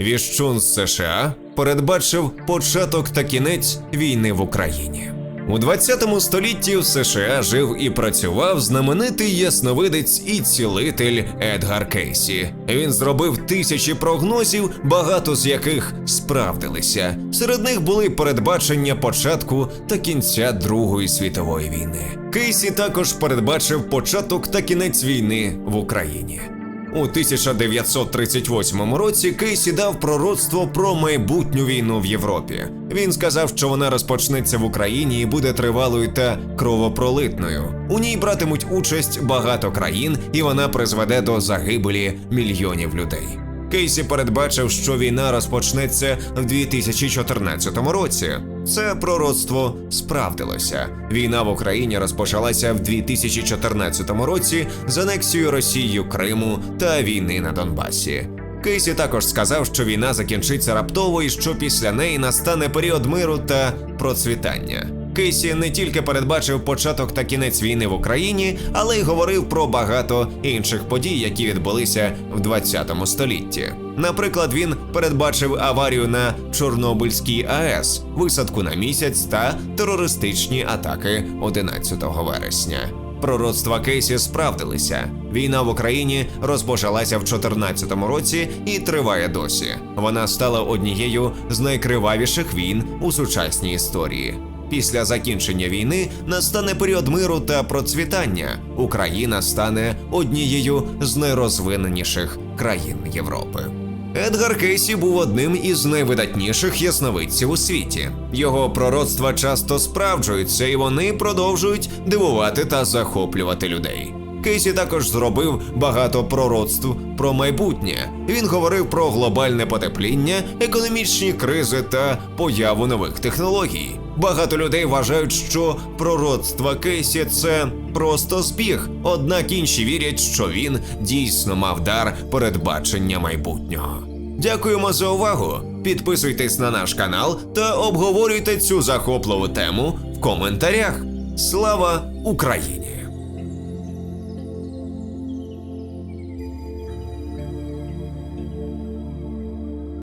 Віщун з США передбачив початок та кінець війни в Україні. У 20 столітті в США жив і працював знаменитий ясновидець і цілитель Едгар Кейсі. Він зробив тисячі прогнозів, багато з яких справдилися. Серед них були передбачення початку та кінця Другої світової війни. Кейсі також передбачив початок та кінець війни в Україні. У 1938 році Кейсі дав пророцтво про майбутню війну в Європі. Він сказав, що вона розпочнеться в Україні і буде тривалою та кровопролитною. У ній братимуть участь багато країн, і вона призведе до загибелі мільйонів людей. Кейсі передбачив, що війна розпочнеться в 2014 році. Це пророцтво справдилося. Війна в Україні розпочалася в 2014 році з анексією Росією Криму та війни на Донбасі. Кейсі також сказав, що війна закінчиться раптово і що після неї настане період миру та процвітання. Кейсі не тільки передбачив початок та кінець війни в Україні, але й говорив про багато інших подій, які відбулися в 20 столітті. Наприклад, він передбачив аварію на Чорнобильській АЕС, висадку на місяць та терористичні атаки 11 вересня. Пророцтва Кейсі справдилися. Війна в Україні розпочалася в 2014 році і триває досі. Вона стала однією з найкривавіших війн у сучасній історії. Після закінчення війни настане період миру та процвітання. Україна стане однією з найрозвиненіших країн Європи. Едгар Кейсі був одним із найвидатніших ясновидців у світі. Його пророцтва часто справджуються, і вони продовжують дивувати та захоплювати людей. Кейсі також зробив багато пророцтв про майбутнє. Він говорив про глобальне потепління, економічні кризи та появу нових технологій. Багато людей вважають, що пророцтва Кейсі це просто збіг, однак інші вірять, що він дійсно мав дар передбачення майбутнього. Дякуємо за увагу. Підписуйтесь на наш канал та обговорюйте цю захопливу тему в коментарях. Слава Україні!